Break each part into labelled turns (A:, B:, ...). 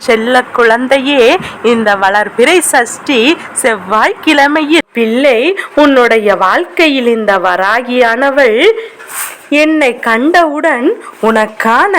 A: செல்ல குழந்தையே இந்த வளர்பிறை சஷ்டி செவ்வாய்க்கிழமையில் பிள்ளை உன்னுடைய வாழ்க்கையில் இந்த வராகியானவள் என்னை கண்டவுடன் உனக்கான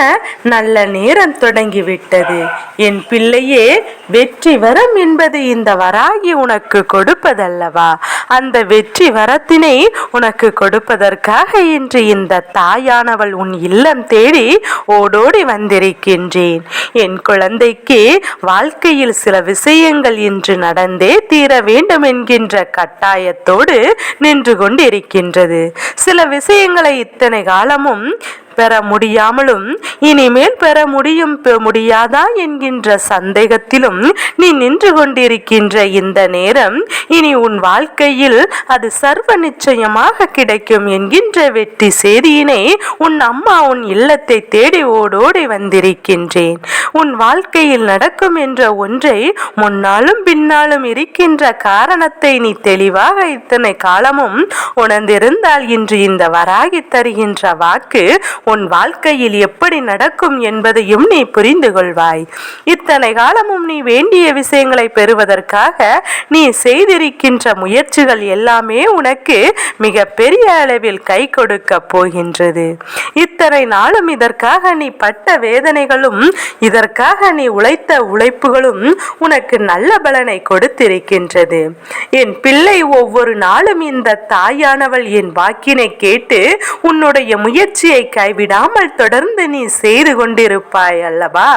A: நல்ல நேரம் தொடங்கிவிட்டது. என் பிள்ளையே வெற்றி வரம் என்பது இந்த வராகி உனக்கு கொடுப்பதல்லவா? அந்த வெற்றி வரத்தினை உனக்கு கொடுப்பதற்காக இன்று இந்த தாயானவள் உன் இல்லம் தேடி ஓடோடி வந்திருக்கின்றேன். என் குழந்தைக்கு வாழ்க்கையில் சில விஷயங்கள் இன்று நடந்தே தீர வேண்டும் என்கின்ற கட்டாயத்தோடு நின்று கொண்டிருக்கின்றது. சில விஷயங்களை இத்தனை காலமும் பெற முடியாமலும் இனிமேல் பெற முடியும் முடியாதா என்கின்ற சந்தேகத்திலும் நீ நின்று கொண்டிருக்கின்ற இந்த நேரம் இனி உன் வாழ்க்கையில் அது சர்வ நிச்சயமாக கிடைக்கும் என்கின்ற வெற்றி செய்தியினை உன் அம்மா உன் இல்லத்தை தேடி ஓடோடி வந்திருக்கின்றேன். உன் வாழ்க்கையில் நடக்கும் என்ற ஒன்றை முன்னாலும் பின்னாலும் இருக்கின்ற காரணத்தை நீ தெளிவாக இத்தனை காலமும் உணர்ந்திருந்தால் இன்று இந்த வராகி தருகின்ற வாக்கு உன் வாழ்க்கையில் எப்படி நடக்கும் என்பதையும் நீ புரிந்து கொள்வாய். இத்தனை காலமும் நீ வேண்டிய விஷயங்களை பெறுவதற்காக நீ செய்திருக்கின்ற முயற்சிகள் எல்லாமே உனக்கு மிக பெரிய அளவில் கை கொடுக்க போகின்றது. இத்தனை நாளும் இதற்காக நீ பட்ட வேதனைகளும் இதற்காக நீ உழைத்த உழைப்புகளும் உனக்கு நல்ல பலனை கொடுத்திருக்கின்றது. என் பிள்ளை ஒவ்வொரு நாளும் இந்த தாயானவள் என் வாக்கினை கேட்டு உன்னுடைய முயற்சியை கை கைவிடாமல் தொடர்ந்து நீ செய்து கொண்டிருப்பாய் அல்லவா?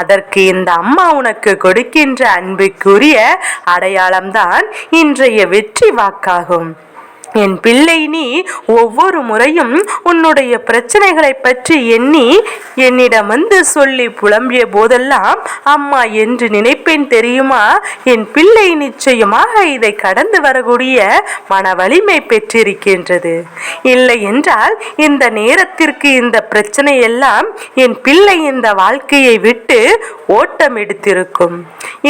A: அதற்கு இந்த அம்மா உனக்கு கொடுக்கின்ற அன்புக்குரிய அடையாளம்தான் இன்றைய வெற்றி வாக்காகும். என் பிள்ளை நீ ஒவ்வொரு முறையும் உன்னுடைய பிரச்சனைகளை பற்றி எண்ணி என்னிடம் வந்து சொல்லி புலம்பிய போதெல்லாம் அம்மா என்று நினைப்பேன் தெரியுமா? என் பிள்ளை நிச்சயமாக இதை கடந்து வரக்கூடிய மன வலிமை பெற்றிருக்கின்றது. இல்லை என்றால் இந்த நேரத்திற்கு இந்த பிரச்சனை எல்லாம் என் பிள்ளை இந்த வாழ்க்கையை விட்டு ஓட்டம் எடுத்திருக்கும்.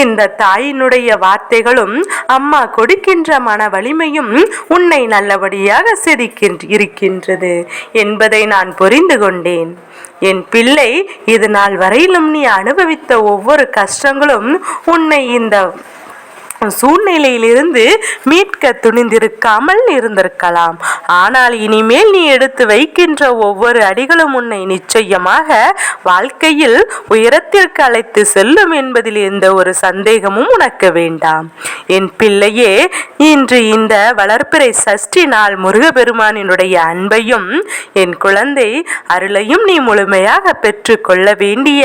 A: இந்த தாயினுடைய வார்த்தைகளும் அம்மா கொடுக்கின்ற மன வலிமையும் உன்னை நல்லபடியாக செதுக்கின்ற இருக்கின்றது என்பதை நான் புரிந்து கொண்டேன். என் பிள்ளை இது நாள் வரையிலும் நீ அனுபவித்த ஒவ்வொரு கஷ்டங்களும் உன்னை இந்த சூழ்நிலையிலிருந்து மீட்க துணிந்திருக்காமல் இருந்திருக்கலாம். ஆனால் இனிமேல் நீ எடுத்து வைக்கின்ற ஒவ்வொரு அடிகளும் உன்னை நிச்சயமாக வாழ்க்கையில் உயரத்திற்கு அழைத்து செல்லும் என்பதில் எந்த ஒரு சந்தேகமும் உனக்கு வேண்டாம். என் பிள்ளையே இன்று இந்த வளர்ப்பிறை சஷ்டி நாள் முருகப்பெருமானினுடைய அன்பையும் என் குழந்தை அருளையும் நீ முழுமையாக பெற்றுக்கொள்ள வேண்டிய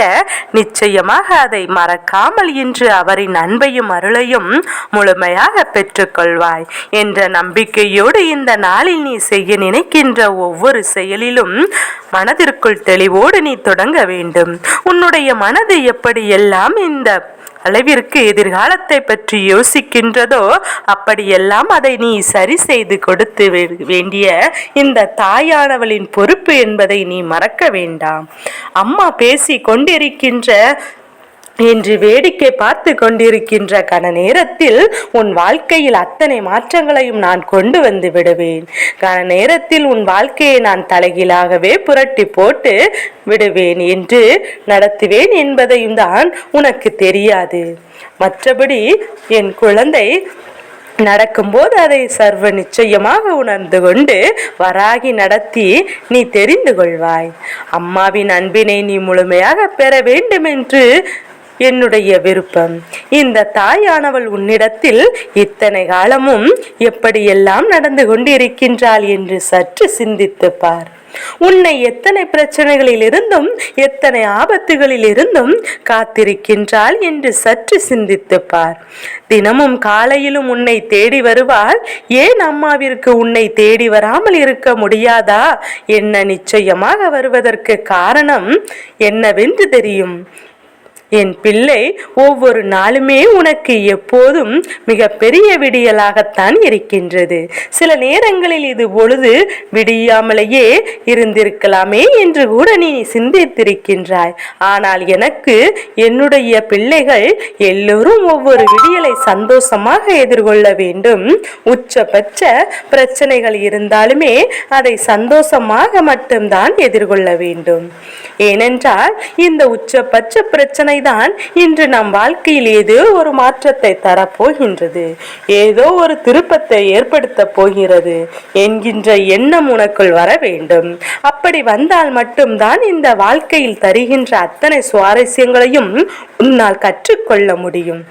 A: நிச்சயமாக அதை மறக்காமல் இன்று அவரின் அன்பையும் அருளையும் முழுமையாக பெற்றுக்கொள்வாய் என்ற நம்பிக்கையோடு இந்த நாளில் நீ செய்ய நினைக்கின்ற ஒவ்வொரு செயலிலும் மனதிற்குள் தெளிவோடு நீ தொடங்க வேண்டும். உன்னுடைய மனது எப்படியெல்லாம் இந்த அளவிற்கு எதிர்காலத்தை பற்றி யோசிக்கின்றதோ அப்படியெல்லாம் அதை நீ சரி செய்து கொடுத்து வேண்டிய இந்த தாயானவளின் பொறுப்பு என்பதை நீ மறக்க வேண்டாம். அம்மா பேசி கொண்டிருக்கின்ற என்று வேடிக்கை பார்த்து கொண்டிருக்கின்ற கன நேரத்தில் உன் வாழ்க்கையில் அத்தனை மாற்றங்களையும் நான் கொண்டு வந்து விடுவேன். கன நேரத்தில் உன் வாழ்க்கையை நான் தலைகீழாகவே புரட்டி போட்டு விடுவேன் என்று நடத்துவேன் என்பதையும் தான் உனக்கு தெரியாது. மற்றபடி என் குழந்தை நடக்கும்போது அதை சர்வ நிச்சயமாக உணர்ந்து கொண்டு வராகி நடத்தி நீ தெரிந்து கொள்வாய். அம்மாவின் அன்பினை நீ முழுமையாக பெற வேண்டும் என்று என்னுடைய விருப்பம். இந்த தாயானவள் உன்னிடத்தில் இத்தனை காலமும் எப்படியெல்லாம் நடந்து கொண்டிருக்கின்றாள் என்று சற்று சிந்தித்து பார். உன்னை எத்தனை பிரச்சனைகளில் இருந்தும் எத்தனை ஆபத்துகளில் இருந்தும் காத்திருக்கின்றாள் என்று சற்று சிந்தித்து பார். தினமும் காலையிலும் உன்னை தேடி வருவாள். ஏன் அம்மாவிற்கு உன்னை தேடி வராமல் இருக்க முடியாதா? என்ன நிச்சயமாக வருவதற்கு காரணம் என்னவென்று தெரியும். என் பிள்ளை ஒவ்வொரு நாளுமே உனக்கு எப்போதும் மிக பெரிய விடியலாகத்தான் இருக்கின்றது. சில நேரங்களில் இது பொழுது விடியாமலேயே இருந்திருக்கலாமே என்று கூட நீ சிந்தித்திருக்கின்றாய். ஆனால் எனக்கு என்னுடைய பிள்ளைகள் எல்லோரும் ஒவ்வொரு விடியலை சந்தோஷமாக எதிர்கொள்ள வேண்டும். உச்சபட்ச பிரச்சனைகள் இருந்தாலுமே அதை சந்தோஷமாக மட்டும்தான் எதிர்கொள்ள வேண்டும். ஏனென்றால் இந்த உச்சபட்ச பிரச்சனை தான் இன்று நம் வாழ்க்கையில் ஏதோ ஒரு மாற்றத்தை தரப்போகின்றது. ஏதோ ஒரு திருப்பத்தை ஏற்படுத்த போகிறது என்கின்ற எண்ணம் உனக்குள் வர வேண்டும். அப்படி வந்தால் மட்டும்தான் இந்த வாழ்க்கையில் தருகின்ற அத்தனை சுவாரஸ்யங்களையும் உன்னால் கற்றுக்கொள்ள முடியும்.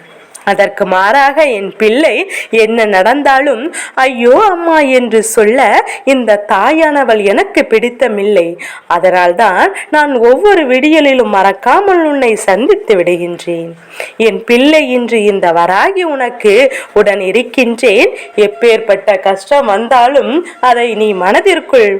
A: அதற்கு மாறாக என் பிள்ளை என்ன நடந்தாலும் ஐயோ அம்மா என்று சொல்ல இந்த தாயானவள் எனக்கு பிடித்தமில்லை. அதனால்தான் நான் ஒவ்வொரு விடியலிலும் மறக்காமல் உன்னை சந்தித்து விடுகின்றேன். என் பிள்ளை இன்று இந்த வராகி உனக்கு உடன் இருக்கின்றேன். எப்பேற்பட்ட கஷ்டம் வந்தாலும் அதை நீ மனதிற்குள்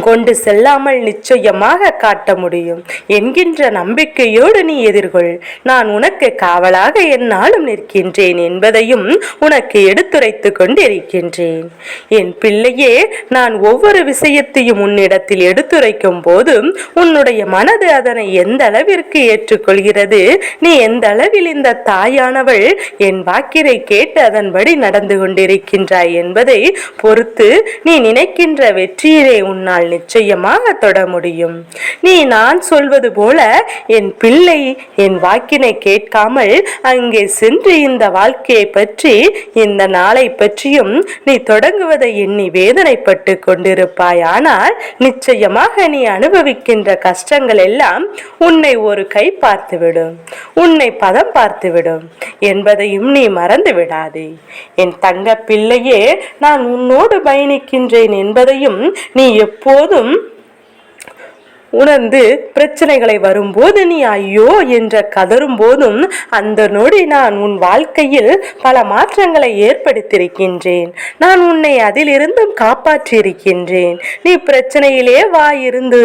A: கொண்டு செல்லாமல் நிச்சயமாக காட்ட முடியும். என்கின்ற நம்பிக்கையோடு நீ எதிர்கொள். நான் உனக்கு காவலாக என்னாலும் நிற்கின்றேன் என்பதையும் உனக்கு எடுத்துரைத்து கொண்டிருக்கின்றேன். என் பிள்ளையே நான் ஒவ்வொரு விஷயத்தையும் உன்னிடத்தில் எடுத்துரைக்கும் போதும் உன்னுடைய மனது அதனை எந்த அளவிற்கு ஏற்றுக்கொள்கிறது? நீ எந்த அளவில் இந்த தாயானவள்? என் வாக்கினை கேட்டு அதன்படி நடந்து கொண்டிருக்கின்றாய் என்பதை பொறுத்து நீ நினைக்கின்ற வெற்றியிலே உன்னால் நிச்சயமாக தொட முடியும். நீ நான் சொல்வது போல என் பிள்ளை என் வாக்கினை கேட்காமல் அங்கே சென்று இந்த வாழ்க்கையை பற்றி இந்த நாளை பற்றியும் நீ தொடங்குவதை எண்ணி வேதனைப்பட்டு கொண்டிருப்பாய். ஆனால் நிச்சயமாக நீ அனுபவிக்கின்ற கஷ்டங்கள் எல்லாம் உன்னை ஒரு கை பார்த்துவிடும். உன்னை பதம் பார்த்துவிடும். என்பதையும் நீ மறந்து விடாதே. என் தங்க பிள்ளையே நான் உன்னோடு பயணிக்கின்றேன் என்பதையும் நீ எப்போ போதும். உணர்ந்து பிரச்சனைகளை வரும்போது நீ ஐயோ என்ற கதரும் போதும் அந்த நொடி நான் உன் வாழ்க்கையில் பல மாற்றங்களை ஏற்படுத்தியிருக்கின்றேன். நான் உன்னை அதிலிருந்தும் காப்பாற்றியிருக்கின்றேன். நீ பிரச்சனையிலே வா இருந்து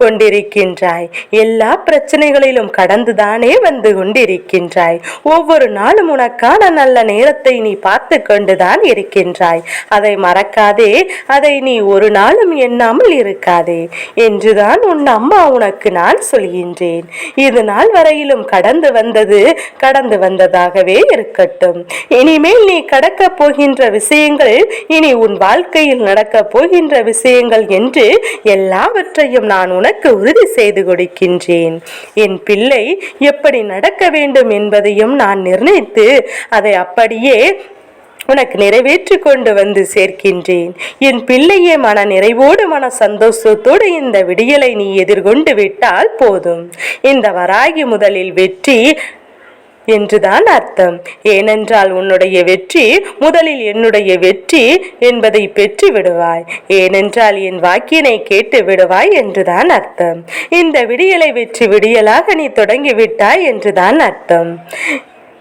A: கொண்டிருக்கின்றாய். எல்லா பிரச்சனைகளிலும் கடந்துதானே வந்து கொண்டிருக்கின்றாய். ஒவ்வொரு நாளும் உனக்கான நல்ல நேரத்தை நீ பார்த்து கொண்டுதான் இருக்கின்றாய். அதை மறக்காதே. அதை நீ ஒரு நாளும் எண்ணாமல் இருக்காதே. என்றுதான் உன் அம்மா உனக்கு நான் சொல்கின்றேன். இது நாள் வரையிலும் கடந்து வந்தது கடந்து வந்ததாகவே இருக்கட்டும். இனிமேல் நீ கடக்கப் போகின்ற விஷயங்கள் இனி உன் வாழ்க்கையில் நடக்கப் போகின்ற விஷயங்கள் என்று எல்லாவற்றையும் நான் உனக்கு உறுதி செய்து கொடுக்கின்றேன். என் பிள்ளை எப்படி நடக்க வேண்டும் என்பதையும் நான் நிர்ணயித்து அதை அப்படியே உனக்கு நிறைவேற்றி கொண்டு வந்து சேர்க்கின்றேன். என் பிள்ளையே மன நிறைவோடு மன சந்தோஷத்தோடு இந்த விடியலை நீ எதிர்கொண்டு விட்டால் போதும். இந்த வராகி முதலில் வெற்றி என்றுதான் அர்த்தம். ஏனென்றால் உன்னுடைய வெற்றி முதலில் என்னுடைய வெற்றி என்பதை பெற்று விடுவாய். ஏனென்றால் என் வாக்கினை கேட்டு விடுவாய் என்றுதான் அர்த்தம். இந்த விடியலை வெற்றி விடியலாக நீ தொடங்கிவிட்டாய் என்றுதான் அர்த்தம்.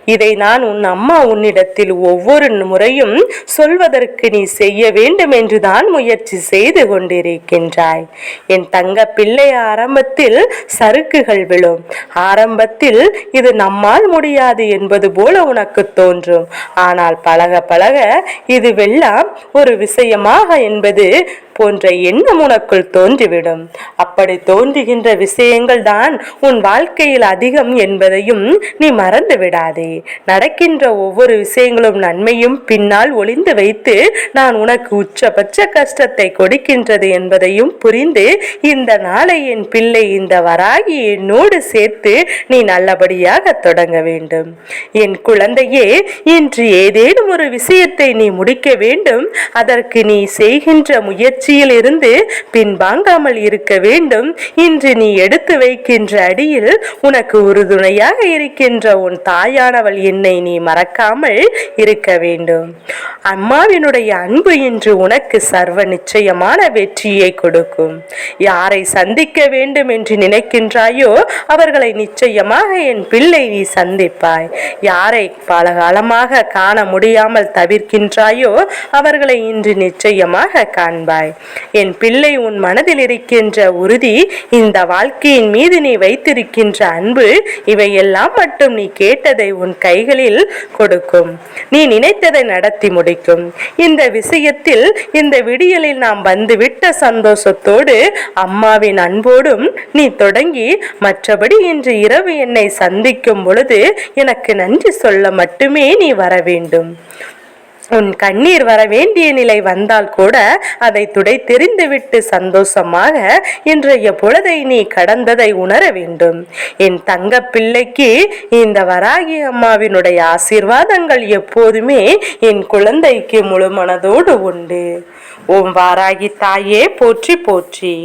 A: இதை நான் உன் அம்மா உன்னிடத்தில் ஒவ்வொரு முறையும் சொல்வதற்கு நீ செய்ய வேண்டும் என்றுதான் முயற்சி செய்து கொண்டிருக்கின்றாய். என் தங்க பிள்ளை ஆரம்பத்தில் சறுக்குகள் விழும். ஆரம்பத்தில் இது நம்மால் முடியாது என்பது போல உனக்கு தோன்றும். ஆனால் பழக பழக இதுவெல்லாம் ஒரு விஷயமாக என்பது போன்ற எண்ணம் உனக்குள் தோன்றிவிடும். அப்படி தோன்றுகின்ற விஷயங்கள் தான் உன் வாழ்க்கையில் அதிகம் என்பதையும் நீ மறந்து விடாதே நடக்கின்ற ஒவ்வொரு விஷயங்களும் நன்மையும் பின்னால் ஒளிந்து வைத்து நான் உனக்கு உச்சபட்ச கஷ்டத்தை கொடுக்கின்றது என்பதையும் புரிந்து இந்த நாளை என் பிள்ளை இந்த வராகி என்னோடு சேர்த்து நீ நல்லபடியாக தொடங்க வேண்டும். என் குழந்தையே இன்று ஏதேனும் ஒரு விஷயத்தை நீ முடிக்க வேண்டும். அதற்கு நீ செய்கின்ற முயற்சி இருந்து பின்வாங்காமல் இருக்க வேண்டும். இன்று நீ எடுத்து வைக்கின்ற அடியில் உனக்கு உறுதுணையாக இருக்கின்ற உன் தாயானவள் என்னை நீ மறக்காமல் இருக்க வேண்டும். அம்மாவினுடைய அன்பு இன்று உனக்கு சர்வ நிச்சயமான வெற்றியை கொடுக்கும். யாரை சந்திக்க வேண்டும் என்று நினைக்கின்றாயோ அவர்களை நிச்சயமாக என் பிள்ளை நீ சந்திப்பாய். யாரை பல காலமாக காண முடியாமல் தவிர்க்கின்றாயோ அவர்களை இன்று நிச்சயமாக காண்பாய். என் பிள்ளை உன் மனதில் இருக்கின்ற உறுதி இந்த வாழ்க்கையின் மீது நீ வைத்திருக்கின்ற அன்பு இவையெல்லாம் மட்டும் நீ கேட்டதை உன் கைகளில் கொடுக்கும். நீ நினைத்ததை நடத்தி முடிக்கும். இந்த விஷயத்தில் இந்த விடியலில் நாம் வந்துவிட்ட சந்தோஷத்தோடு அம்மாவின் அன்போடும் நீ தொடங்கி மற்றபடி இன்று இரவு என்னை சந்திக்கும் பொழுது எனக்கு நன்றி சொல்ல மட்டுமே நீ வர வேண்டும். உன் கண்ணீர் வர வேண்டிய நிலை வந்தால் கூட அதை துடை தெரிந்துவிட்டு சந்தோஷமாக இன்றைய பொழுதை நீ கடந்ததை உணர வேண்டும். என் தங்க பிள்ளைக்கு இந்த வராகி அம்மாவினுடைய ஆசீர்வாதங்கள் எப்போதுமே என் குழந்தைக்கு முழு மனதோடு உண்டு. ஓம் வாராகி தாயே போற்றி போற்றி.